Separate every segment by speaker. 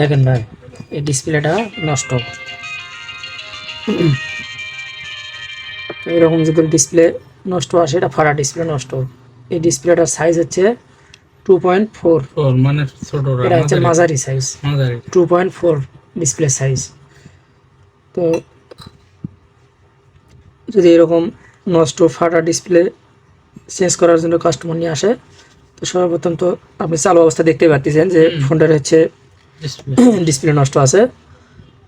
Speaker 1: দেখেন ভাই এই ডিসপ্লেটা নষ্ট। এরকম যদি ডিসপ্লে নষ্ট আসে এটা ফাটা ডিসপ্লে নষ্ট। এই ডিসপ্লেটার সাইজ হচ্ছে টু পয়েন্ট ফোর
Speaker 2: মানে ছোট
Speaker 1: এটা হচ্ছে মাঝারি। Size two point four display size তো যদি এরকম নষ্ট ফাটা ডিসপ্লে চেঞ্জ করার জন্য কাস্টমার নিয়ে আসে তো সর্বপ্রথম তো আপনি চালু অবস্থা দেখতেই পাচ্ছেন যে ফোনটার হচ্ছে
Speaker 2: ডিসপ্লে
Speaker 1: নষ্ট আছে।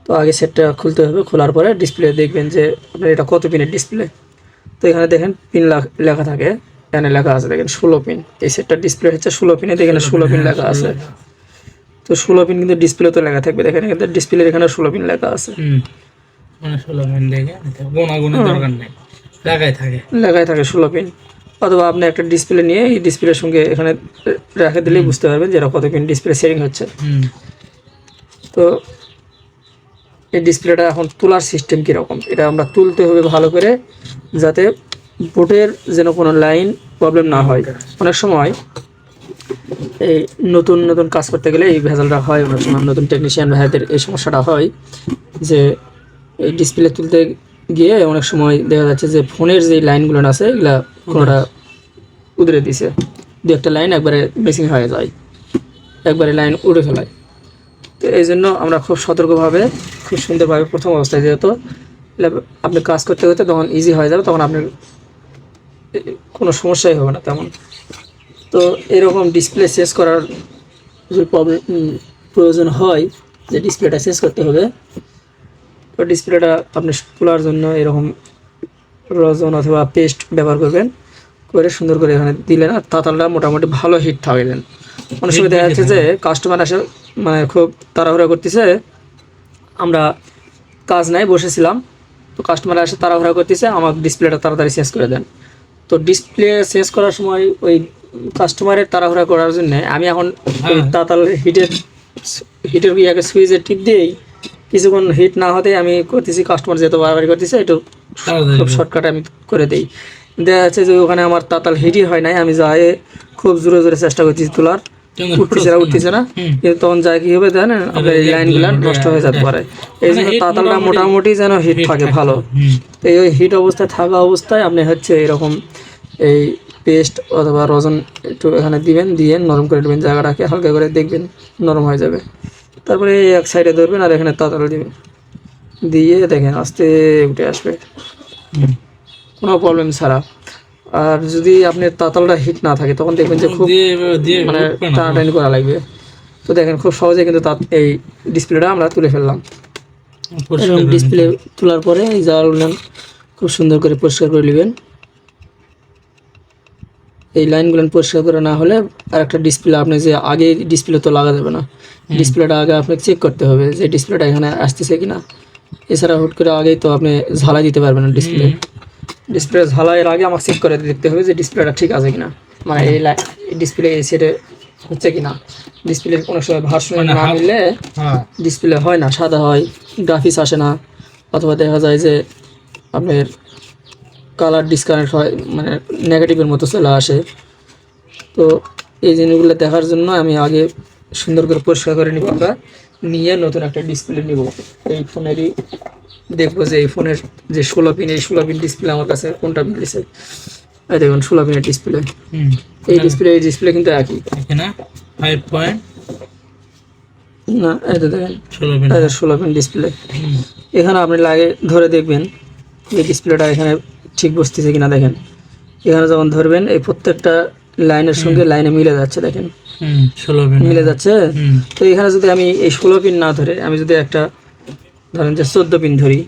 Speaker 1: তো আগে সেটটা খুলতে হবে খোলার পরে ডিসপ্লে দেখবেন যে আপনার এটা কত পিনের ডিসপ্লে তো এখানে দেখেন পিন লেখা থাকে এখানে লেখা আছে দেখেন ষোলো পিন এই সেটটার ডিসপ্লে হচ্ছে ষোলো পিনে দেখেন ষোলো পিন লেখা আছে। তো ষোলো পিন কিন্তু ডিসপ্লে তো লেখা থাকবে দেখেন এখানে ডিসপ্লে এখানে ষোলো পিন লেখা আছে।
Speaker 2: মানে ষোলো মিনিট দেখে গোনাগুনের দরকার নেই। লাগাই থাকে।
Speaker 1: লেখাই থাকে ষোলো পিন অথবা আপনি একটা ডিসপ্লে নিয়ে এই ডিসপ্লের সঙ্গে এখানে রেখে দিলেই বুঝতে পারবেন যে কত পিন ডিসপ্লে সেটিং হচ্ছে। তো এই ডিসপ্লেটা এখন তোলার সিস্টেম কীরকম? এটা আমরা তুলতে হবে ভালো করে যাতে বোটের যেন কোনো লাইন প্রবলেম না হয়। অনেক সময় এই নতুন নতুন কাজ করতে গেলে এই ভেজালটা হয় অনেক সময় নতুন টেকনিশিয়ান ভাইদের এই সমস্যাটা হয় যে এই ডিসপ্লে তুলতে গিয়ে অনেক সময় দেখা যাচ্ছে যে ফোনের যে লাইনগুলো আছে, এগুলা কোনোটা উদরে দিছে। দু একটা লাইন একবারে মিসিং হয়ে যায়। একবারে লাইন উড়ে ফেলায়। তো এই জন্য আমরা খুব সতর্কভাবে, খুব সুন্দরভাবে প্রথম অবস্থায় যেহেতু আপনি কাজ করতে করতে তখন ইজি হয়ে যাবে, তখন আপনার কোনো সমস্যাই হবে না তেমন। তো এরকম ডিসপ্লে শেষ করার যদি প্রবলেম প্রয়োজন হয়, যে ডিসপ্লেটা শেষ করতে হবে তো ডিসপ্লেটা আপনি খোলার জন্য এরকম রজন অথবা পেস্ট ব্যবহার করবেন। করে সুন্দর করে এখানে দিলেন আর তাতালটা মোটামুটি ভালো হিট থাকবেন অনেক সময় দেখা যাচ্ছে যে কাস্টমার আসে মানে খুব তাড়াহুড়া করতেছে। আমরা কাজ নাই বসেছিলাম। তো কাস্টমার আসে তাড়াহুড়া করতেছে আমার ডিসপ্লেটা তাড়াতাড়ি শেষ করে দেন। তো ডিসপ্লে শেষ করার সময় ওই কাস্টমারের তাড়াহুড়া করার জন্য আমি এখন। তাতাল হিটের হিটের ইয়াকে সুইচের টিপ দিয়েই কিছুক্ষণ হিট না হতে আমি করতেছি কাস্টমার যেহেতু বারবারই করতেছে একটু খুব শর্টকাটে আমি করে দিই। দেখা যাচ্ছে যে ওখানে আমার তাতাল হিটই হয় নাই আমি যাই খুব জোরে জোরে চেষ্টা করতেছি তোলার। উঠতেছে না উঠতেছে না। কিন্তু তখন যায় কি হবে জানেন আপনার এই লাইনগুলো নষ্ট হয়ে যেতে পারে। এই জন্য
Speaker 2: মানে
Speaker 1: তাতালটা
Speaker 2: মোটামুটি-
Speaker 1: যেন হিট থাকে ভালো। এই হিট অবস্থায় থাকা অবস্থায় আপনি হচ্ছে এরকম এই পেস্ট অথবা রজন একটু এখানে দিবেন দিয়ে নরম করে দেবেন জায়গাটাকে হালকা করে দেখবেন নরম হয়ে যাবে। তারপরে এক সাইডে ধরবেন আর এখানে তাতাল দিবেন। দিয়ে দেখেন আস্তে উঠে আসবে। কোনো প্রবলেম ছাড়া। আর যদি আপনার তাতালটা হিট না থাকে তখন দেখবেন যে খুব মানে টানাটানি করা লাগবে। তো দেখেন খুব সহজে কিন্তু তাত এই ডিসপ্লেটা আমরা তুলে ফেললাম। এবং ডিসপ্লে তোলার পরে এই জালগুলো খুব সুন্দর করে পরিষ্কার করে নেবেন। এই লাইনগুলো পরিষ্কার করে না হলে আর একটা ডিসপ্লে আপনি যে আগে ডিসপ্লে তো লাগা যাবে না। ডিসপ্লেটা আগে আপনাকে চেক করতে হবে যে ডিসপ্লেটা এখানে আসতেছে কিনা। এছাড়া হুট করে আগেই তো আপনি ঝালাই দিতে পারবেন না ডিসপ্লে ডিসপ্লে ঝালাইয়ের আগে আমাকে চেক করে দেখতে হবে যে ডিসপ্লেটা ঠিক আছে কিনা। মানে এই ডিসপ্লে এই সেটে হচ্ছে কিনা। ডিসপ্লে কোনো সময় ভার্সন
Speaker 2: মানে
Speaker 1: না মিললে
Speaker 2: হ্যাঁ।
Speaker 1: ডিসপ্লে হয় না সাদা হয় গ্রাফিক্স আসে না। অথবা দেখা যায় যে আপনার কালার ডিসকানেক্ট হয় মানে নেগেটিভের মতো চলে আসে। তো এই জিনিসগুলো দেখার জন্য আমি আগে সুন্দর করে পরিষ্কার করে নিব আমরা নিয়ে নতুন একটা ডিসপ্লে নিব। এই ফোনেরই দেখব যে এই ফোনের যে ষোলো পিন এই ষোলো পিন ডিসপ্লে আমার কাছে কোনটা মিলেছে এই দেখুন ষোলো পিনের ডিসপ্লে এই ডিসপ্লে এই ডিসপ্লে কিন্তু একই।
Speaker 2: এখানে ফাইভ পয়েন্ট
Speaker 1: না এটা দেখেন
Speaker 2: ষোলো
Speaker 1: পিন ডিসপ্লে এখানে আপনি লাগে ধরে দেখবেন এই ডিসপ্লেটা এখানে ঠিক বসতেছে কিনা দেখেন। এখানে যখন ধরবেন এই প্রত্যেকটা লাইনের সঙ্গে লাইনে মিলে যাচ্ছে দেখেন। মিলে যাচ্ছে? তো এখানে যদি আমি এই ষোলো পিন না ধরে আমি যদি একটা ধরেন যে চোদ্দ পিন ধরি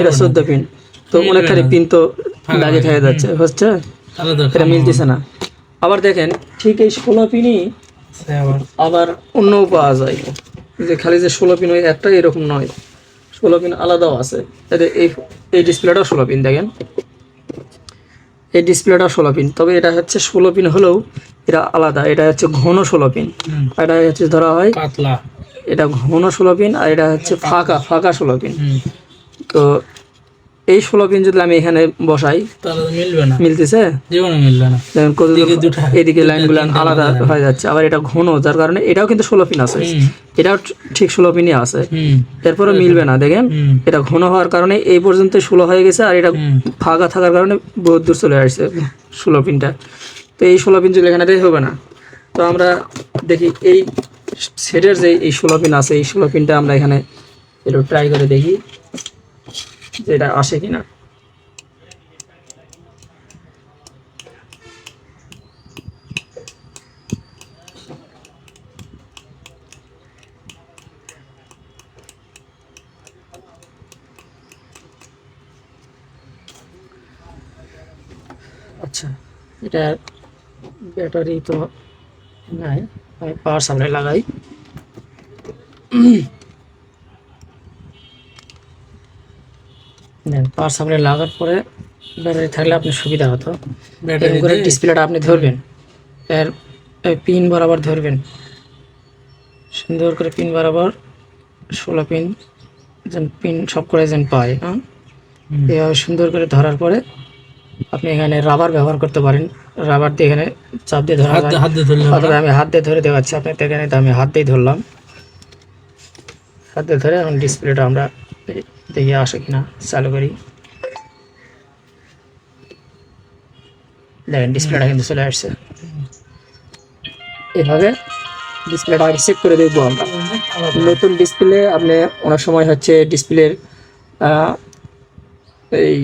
Speaker 1: এটা চোদ্দ পিন তো অনেকখানি পিন তো দাগে থেকে যাচ্ছে হচ্ছে? এটা মিলতেছে না। আবার দেখেন ঠিক এই ষোলো পিনই
Speaker 2: আবার।
Speaker 1: আবার অন্যও পাওয়া যায়। যে খালি যে ষোলো পিন ওই একটাই এরকম নয়। ষোলো পিন আলাদাও আছে। এই এই ডিসপ্লেটাও ষোলো পিন দেখেন। এই ডিসপ্লেটা ষোলো পিন তবে এটা হচ্ছে ষোলো পিন হলেও এটা আলাদা এটা হচ্ছে ঘন ষোলো পিন এটা হচ্ছে ধরা হয়
Speaker 2: পাতলা।
Speaker 1: এটা ঘন ষোলো পিন আর এটা হচ্ছে ফাঁকা ফাঁকা ষোলো পিন তো এই ষোলো পিন যদি আমি এখানে বসাই
Speaker 2: তাহলে মিলবে না।
Speaker 1: মিলতেছে?
Speaker 2: জীবনে মিলবে না।
Speaker 1: দেখেন কত
Speaker 2: এদিকে দুটা,
Speaker 1: এদিকে লাইনগুলো আলাদা হয়ে যাচ্ছে আবার এটা ঘন যার কারণে এটাও কিন্তু ষোলো পিন আছে। এটাও ঠিক ষোলো পিনই আছে। এরপরে মিলবে না দেখেন। এটা ঘন হওয়ার কারণে এই পর্যন্ত ষোলো হয়ে গেছে আর এটা ফাঁকা থাকার কারণে বহুত দূর চলে আসছে ষোলো পিনটা। তো এই ষোলো পিন যদি এখানে হবে না। তো আমরা দেখি এই সেটের যে এই ষোলো পিন আছে এই ষোলো পিনটা আমরা এখানে একটু ট্রাই করে দেখি। এটা আসে কিনা? আচ্ছা এটা ব্যাটারি তো নাই আমি পাওয়ার সাপ্লাই লাগাই। পাওয়ার সাপ্লাই লাগার পরে ব্যাটারি থাকলে আপনার সুবিধা হতো।
Speaker 2: ব্যাটারি
Speaker 1: করে ডিসপ্লেটা আপনি ধরবেন। এর পিন বরাবর ধরবেন। সুন্দর করে পিন বরাবর ষোলো পিন যেন পিন সব করে যেন পায় হ্যাঁ? এভাবে সুন্দর করে ধরার পরে আপনি এখানে রাবার ব্যবহার করতে পারেন। রাবার দিয়ে এখানে চাপ দিয়ে ধরা
Speaker 2: হাত দিয়ে
Speaker 1: অথবা আমি হাত দিয়ে ধরে দেওয়াচ্ছি আপনার এখানে তো আমি হাত দিয়েই ধরলাম। হাত দিয়ে ধরে এখন ডিসপ্লেটা আমরা দেখি আসে কিনা চালু করি। দেখেন ডিসপ্লেটা কিন্তু চলে আসছে। এভাবে ডিসপ্লেটা আগে চেক করে দেখব আমরা। নতুন ডিসপ্লে আপনি অনেক সময় হচ্ছে ডিসপ্লের এই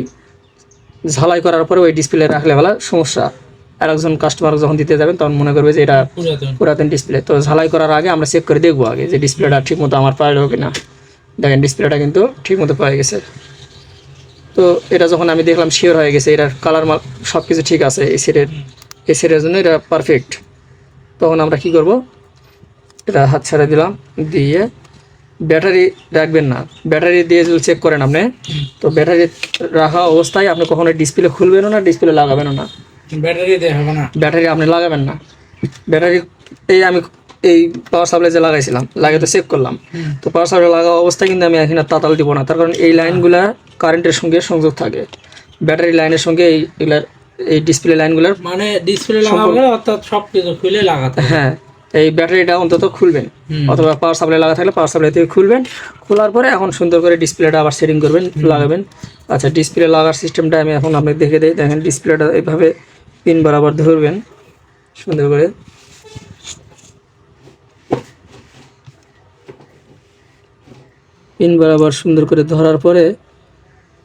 Speaker 1: ঝালাই করার পরে ওই ডিসপ্লে রাখলে বলা সমস্যা। আর একজন কাস্টমার যখন দিতে যাবেন তখন মনে করবে যে এটা
Speaker 2: পুরাতন।
Speaker 1: ডিসপ্লে তো ঝালাই করার আগে আমরা চেক করে দেখব আগে যে ডিসপ্লেটা ঠিক মতো আমার পাইল কিনা। দেখেন ডিসপ্লেটা কিন্তু ঠিক মতো পাওয়া গেছে। তো এটা যখন আমি দেখলাম শিওর হয়ে গেছে এটার কালার মাল সব কিছু ঠিক আছে এই সেটের এই সেটের জন্য এটা পারফেক্ট তখন আমরা কি করব? এটা হাত ছাড়া দিলাম দিয়ে ব্যাটারি রাখবেন না। ব্যাটারি দিয়ে যদি চেক করেন আপনি তো ব্যাটারি রাখা অবস্থায় আপনি কখনো ডিসপ্লে খুলবেনও না ডিসপ্লে লাগাবেনও না।
Speaker 2: ব্যাটারি হবে না।
Speaker 1: ব্যাটারি আপনি লাগাবেন না। ব্যাটারি এই আমি এই পাওয়ার সাপ্লাই যে লাগাইছিলাম লাগিয়ে তো চেক করলাম। তো পাওয়ার সাপ্লাই লাগা অবস্থায় কিন্তু আমি এখানে তাতাল দিব না। তার কারণ এই লাইনগুলা কারেন্টের সঙ্গে সংযোগ থাকে। ব্যাটারি লাইনের সঙ্গে এই এগুলার এই ডিসপ্লে লাইনগুলার
Speaker 2: মানে ডিসপ্লে লাগাবে অর্থাৎ সব কিছু খুলে লাগাতে
Speaker 1: হ্যাঁ। এই ব্যাটারিটা অন্তত খুলবেন। অথবা পাওয়ার সাপ্লাই লাগা থাকলে পাওয়ার সাপ্লাই থেকে খুলবেন। খোলার পরে এখন সুন্দর করে ডিসপ্লেটা আবার সেটিং করবেন লাগাবেন। আচ্ছা ডিসপ্লে লাগার সিস্টেমটা আমি এখন আপনাকে দেখে দিই। দেখেন ডিসপ্লেটা এইভাবে পিন বরাবর ধরবেন। সুন্দর করে পিন বরাবর সুন্দর করে ধরার পরে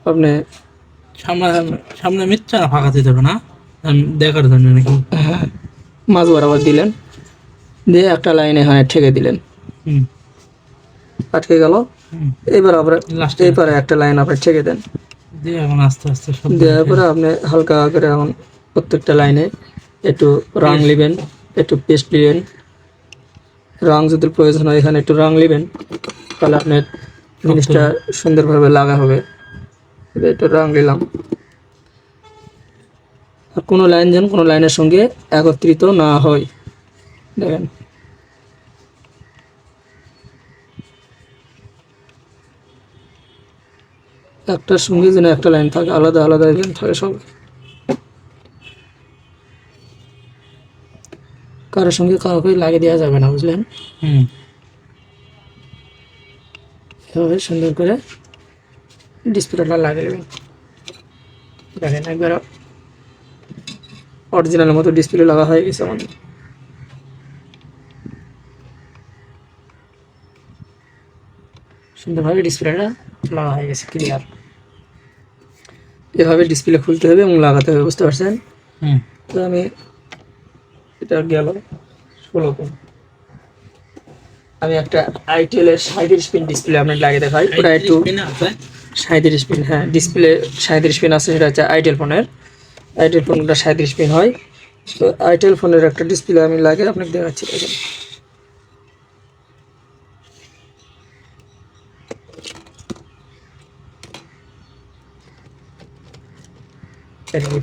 Speaker 1: আপনি
Speaker 2: সামনে সামনে মিথ্যা ফাঁকা দিতে হবে না। দেখার জন্য নাকি?
Speaker 1: মাছ বরাবর দিলেন। দিয়ে একটা লাইনে এখানে ঠেকে দিলেন।
Speaker 2: হুম।
Speaker 1: আটকে গেল। এবার আবার
Speaker 2: লাস্টে
Speaker 1: এবারে একটা লাইন আপনি ঠেকে দেন।
Speaker 2: দিয়ে এখন আস্তে আস্তে সব
Speaker 1: দেওয়ার পরে আপনি হালকা করে এখন প্রত্যেকটা লাইনে একটু রং নেবেন একটু পেস্ট নেবেন। রং যদি প্রয়োজন হয় এখানে একটু রং নেবেন। তাহলে আপনার জিনিসটা সুন্দরভাবে লাগা হবে। এটা একটু রং নিলাম। আর কোনো লাইন যেন কোনো লাইনের সঙ্গে একত্রিত না হয়। দেখেন। একটার সঙ্গে যেন একটা লাইন থাকে আলাদা আলাদা লাইন থাকে সব। কারোর সঙ্গে কাউকে লাগিয়ে দেওয়া যাবে না বুঝলেন?
Speaker 2: হুম।
Speaker 1: এভাবে সুন্দর করে ডিসপ্লেটা লাগিয়ে দেবেন। দেখেন একবার অরিজিনালের মতো ডিসপ্লে লাগা হয়ে গেছে আমাদের। সুন্দরভাবে ডিসপ্লেটা লাগা হয়ে গেছে ক্লিয়ার এভাবে ডিসপ্লে খুলতে হবে এবং লাগাতে হবে বুঝতে পারছেন?
Speaker 2: হুম।
Speaker 1: তো আমি এটা গেল ষোলো আমি একটা আইটেল এর সাঁত্রিশ পিন ডিসপ্লে আপনার লাগিয়ে দেখাই। ওটা একটু সাঁত্রিশ পিন হ্যাঁ ডিসপ্লে সাঁত্রিশ পিন আছে সেটা হচ্ছে আইটেল ফোনের। আইটেল ফোনটা সাঁত্রিশ পিন হয়। তো আইটেল ফোনের একটা ডিসপ্লে আমি লাগিয়ে আপনাকে দেখাচ্ছি দেখেন।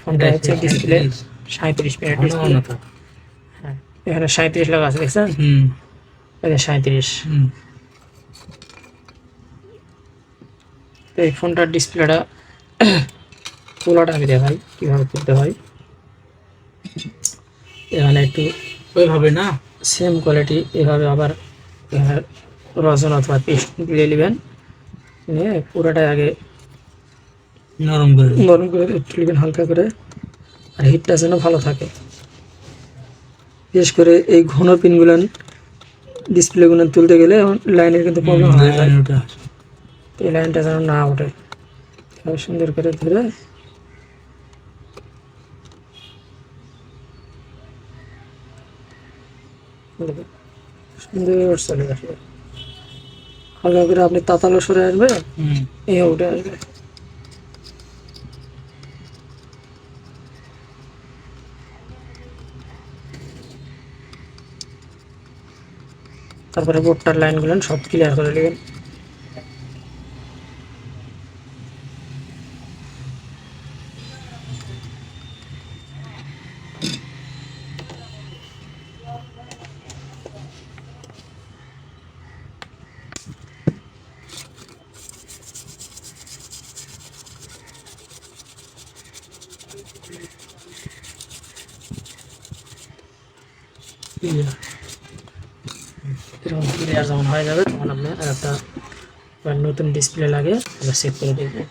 Speaker 1: ফোনটা হচ্ছে ডিসপ্লে সাঁত্রিশ পিনের ডিসপ্লে হ্যাঁ এখানে সাঁত্রিশ লাগা আছে দেখছেন?
Speaker 2: হুম।
Speaker 1: সাঁত্রিশ তো এই ফোনটার ডিসপ্লেটা তোলাটা আমি দেখাই কীভাবে তুলতে হয়। এখানে একটু
Speaker 2: ওইভাবে না?
Speaker 1: সেম কোয়ালিটি এভাবে আবার এখানে রজন অথবা পেস্ট দিয়ে নেবেন। নিয়ে পুরোটাই আগে
Speaker 2: নরম করে
Speaker 1: নরম করে নেবেন হালকা করে আর হিটটা যেন ভালো থাকে। বিশেষ করে এই ঘন পিনগুলো ডিসপ্লেগুলো তুলতে গেলে লাইনের কিন্তু প্রবলেম হয়ে যায় এই লাইনটা যেন না ওঠে। সুন্দর করে ধরে সুন্দর চলে আসবে হালকা করে আপনি তাতালো সরে আসবে
Speaker 2: হুম।
Speaker 1: এ উঠে আসবে। তারপরে বোর্ডটার লাইনগুলো সব ক্লিয়ার করে নেবেন। যখন হয়ে যাবে তখন আপনি আর একটা আবার নতুন ডিসপ্লে লাগে এবার সেট করে দেখবেন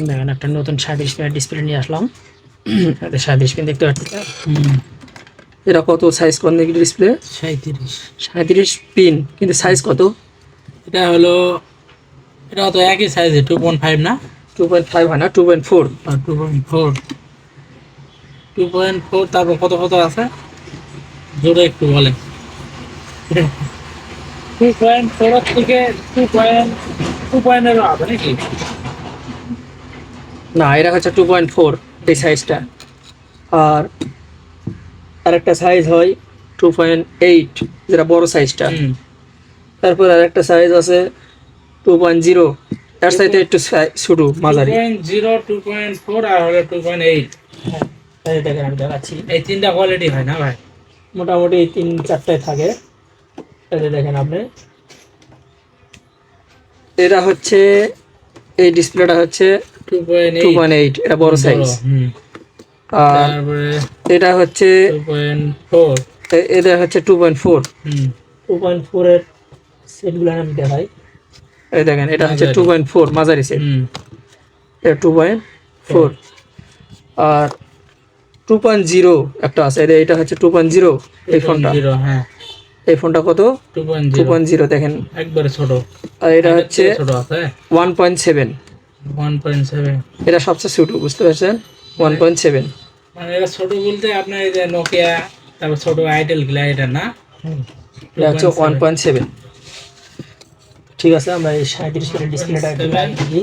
Speaker 1: দেখেন একটা নতুন সাঁত্রিশ পিনের ডিসপ্লে নিয়ে আসলাম সাঁত্রিশ পিন দেখতে পাচ্ছি
Speaker 2: হুম
Speaker 1: এটা কত সাইজ কত দেখি ডিসপ্লে
Speaker 2: সাঁত্রিশ
Speaker 1: সাঁত্রিশ পিন কিন্তু সাইজ কত
Speaker 2: এটা হলো এটা তো একই সাইজে টু পয়েন্ট ফাইভ না?
Speaker 1: টু পয়েন্ট ফাইভ হয় না two point four
Speaker 2: two point four two point four তারপর কত কত আছে? জোরে একটু বলেন টু পয়েন্ট ফোর থেকে টু পয়েন্ট টু পয়েন্টেরও হবে নাকি?
Speaker 1: না এটা হচ্ছে টু পয়েন্ট ফোর এই সাইজটা আর আরেকটা সাইজ হয় টু পয়েন্ট এইট যেটা বড় সাইজটা তারপর আরেকটা সাইজ আছে টু পয়েন্ট জিরো এর সাইজটা একটু ছোটো মাঝারি।
Speaker 2: জিরো টু পয়েন্ট ফোর আর হলো টু পয়েন্ট এইট
Speaker 1: এই দেখেন আমি দেখাচ্ছি।
Speaker 2: এই তিনটা কোয়ালিটি হয় না ভাই?
Speaker 1: মোটামুটি এই তিন চারটায় থাকে। যে দেখেন আপনি। এটা হচ্ছে এই ডিসপ্লেটা হচ্ছে
Speaker 2: two point
Speaker 1: two point eight এটা বড় সাইজ
Speaker 2: হুম।
Speaker 1: আর এটা হচ্ছে
Speaker 2: টু পয়েন্ট ফোর
Speaker 1: এটা হচ্ছে টু পয়েন্ট ফোর
Speaker 2: হুম।
Speaker 1: টু পয়েন্ট ফোরের সেটগুলো আমি দেখাই। এই দেখেন এটা হচ্ছে টু পয়েন্ট ফোর মাঝারি সেট এটা টু পয়েন্ট ফোর আর টু পয়েন্ট জিরো একটা আছে। এটা- হচ্ছে টু পয়েন্ট জিরো এই ফোনটা।
Speaker 2: হ্যাঁ।
Speaker 1: এই ফোনটা কত?
Speaker 2: টু পয়েন্ট জিরো
Speaker 1: দেখেন।
Speaker 2: একবারে ছোট।
Speaker 1: আর এটা হচ্ছে one point seven
Speaker 2: one point seven
Speaker 1: এটা সবচেয়ে ছোটো বুঝতে পারছেন? ওয়ান পয়েন্ট সেভেন
Speaker 2: মানে এটা ছোট বলতে আপনার এই যে নোকিয়া তারপর ছোট আইটেলগুলা এটা না?
Speaker 1: এটা হচ্ছে ওয়ান পয়েন্ট সেভেন ঠিক আছে আমরা এই সাঁত্রিশ মিনিট ডিসপ্লেটা একটু দেখি।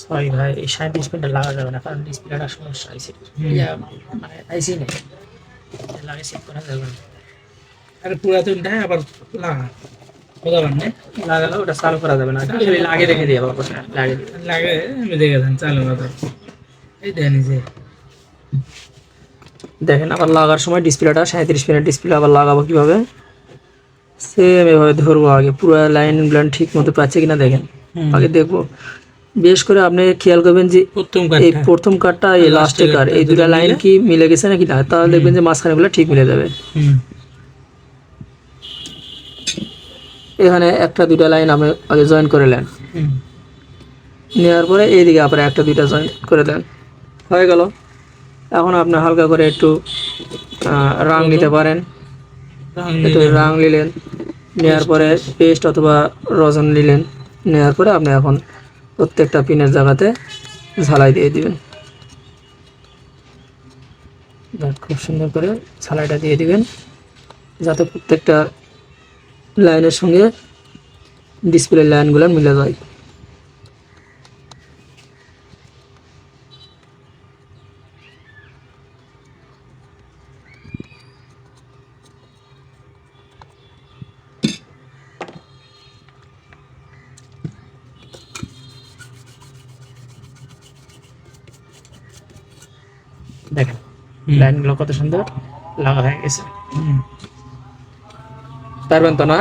Speaker 1: সরি ভাই এই সাঁত্রিশ মিনিটটা লাগা যাবে না কারণ ডিসপ্লেটা সমস্যা আইসি মানে আইসি নেই। লাগে চেক করা যাবে না।
Speaker 2: আর পুরাতনটা আবার লাগা
Speaker 1: লাগালে ওটা চালু করা যাবে না। লাগে রেখে দিয়ে আবার লাগে।
Speaker 2: লাগে আমি দেখে দেন চালু যে
Speaker 1: দেখেন আবার লাগার সময় ডিসপ্লেটা সাঁত্রিশ মিনিট ডিসপ্লে আবার লাগাবো কীভাবে? সেম এভাবে ধরবো আগে পুরো লাইন ব্লাইন ঠিক মতো পাচ্ছে কিনা দেখেন। আগে দেখব। বেশ করে আপনি খেয়াল করবেন যে
Speaker 2: প্রথম
Speaker 1: এই প্রথম কার্ডটা এই লাস্টে কার্ড এই দুটা লাইন কি মিলে গেছে নাকি না? তাহলে দেখবেন যে মাঝখানেগুলো ঠিক মিলে যাবে।
Speaker 2: হুম।
Speaker 1: এখানে একটা দুটা লাইন আপনি আগে জয়েন করে নেন। নেওয়ার পরে এইদিকে আবার একটা দুইটা জয়েন করে দেন। হয়ে গেল। এখন আপনি হালকা করে একটু রাং নিতে পারেন। একটু। রাং নিলেন। নেওয়ার পরে পেস্ট অথবা রজন নিলেন। নেওয়ার পরে আপনি এখন প্রত্যেকটা পিনের জায়গাতে ঝালাই দিয়ে দিবেন। খুব সুন্দর করে ঝালাইটা দিয়ে দিবেন। যাতে প্রত্যেকটা লাইনের সঙ্গে ডিসপ্লে লাইনগুলো মিলে যায়। লাইনগুলো কত সুন্দর? লাগা হয়ে গেছে। পারবেন তো না?